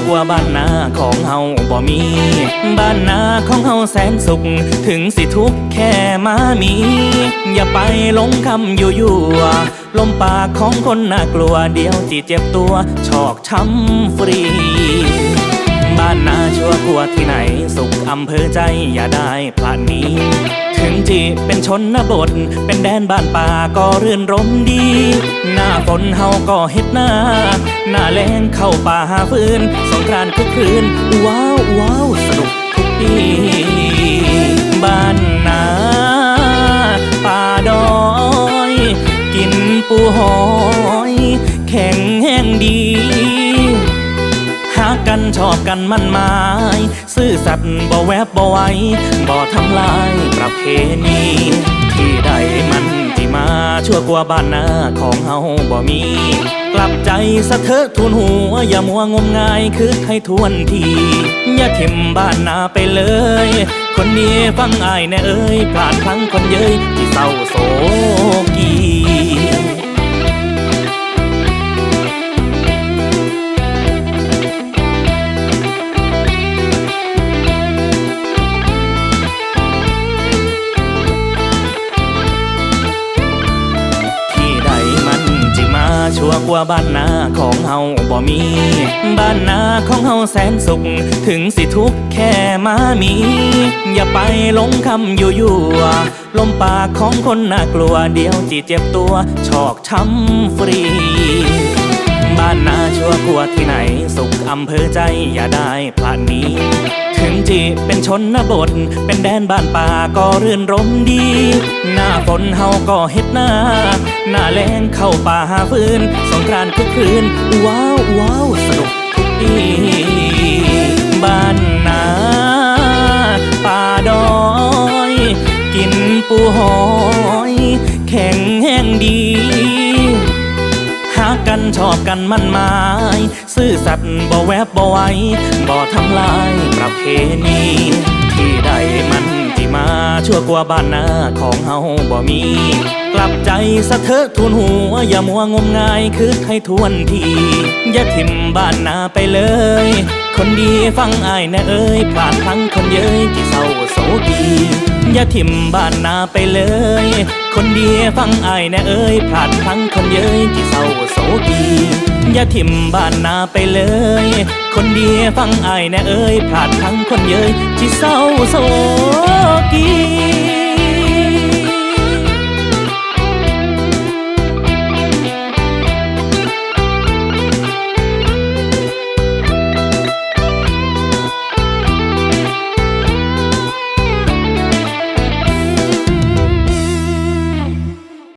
กว่าบ้านนาของเฮาบ่มี บ้านนาของเฮาแสนสุข ถึงสิทุกข์แค่มามี อย่าไปหลงคำอยู่ยั่วลมปากของคนน่ากลัวเดียวจีเจ็บตัวชอกช้ำฟรี บ้านนาชัวร์กลัวที่ไหน สุขอำเภอใจอย่าได้พลาดนี้ ถึงจีเป็นชนบท เป็นแดนบ้านป่าก็เรื่นรมดี หน้าฝนเฮาก็เฮ็ดหน้า หน้าแรงเข้าป่าหาฟืน สงกรานต์ทุกคืน ว้าวว้าวสนุกทุกปีบ้านนาป่าดอย กินปูหอ ชอบกันมันหมาย ซื่อสัตย์บ่แวบบ่ไวบ่ทำลายประเพณีที่ใดมันที่มาชั่วกว่าบ้านนาของเฮาบ่มี กลับใจสะเทอะทุนหัว อย่ามัวงมงายคือให้ทวนที อย่าทิมบ้านนาไปเลย คนนี้ฟังอายแน่เอ้ยพลาดพลั้งคนเย้ยที่เศร้าโศกี ชัวกว่าบ้านนาของเฮาบ่มี บ้านนาของเฮาแสนสุข ถึงสิทุกข์แค่มามี อย่าไปหลงคำอยู่ยั่วลมปากของคนน่ากลัวเดียวจีเจ็บตัวชอกช้ำฟรี บ้านนาชัวร์กลัวที่ไหน สุขอำเภอใจอย่าได้พลาดนี้ ถึงจีเป็นชนบท เป็นแดนบ้านป่าก็รื่นรมดี หน้าฝนเฮาก็เฮ็ดหน้า หน้าแรงเข้าป่าหาฟืน สงกรานต์ทุกคืน ว้าวว้าวสนุกทุกปีบ้านนาป่าดอย กินปูหอ กันชอบกันมันหมาย ซื่อสัตย์บ่แวบบ่ไวบ่ทำลายประเพณีที่ใดมันที่มาชั่วกว่าบ้านนาของเฮาบ่มี กลับใจสะเทอะทุนหัว อย่ามัวงมงายคือให้ทวนที อย่าทิมบ้านนาไปเลย คนดีฟังอายแน่เอ้ยพลาดพลั้งคนเย้ยที่เศร้าโศกีอย่าทิมบ้านนาไปเลย คนดีฟังอายแน่เอ้ยพลาดพลั้งคนเย้ยที่เศร้าโศกีอย่าทิมบ้านนาไปเลย คนดีฟังอายแน่เอ้ยพลาดพลั้งคนเย้ยที่เศร้าโศก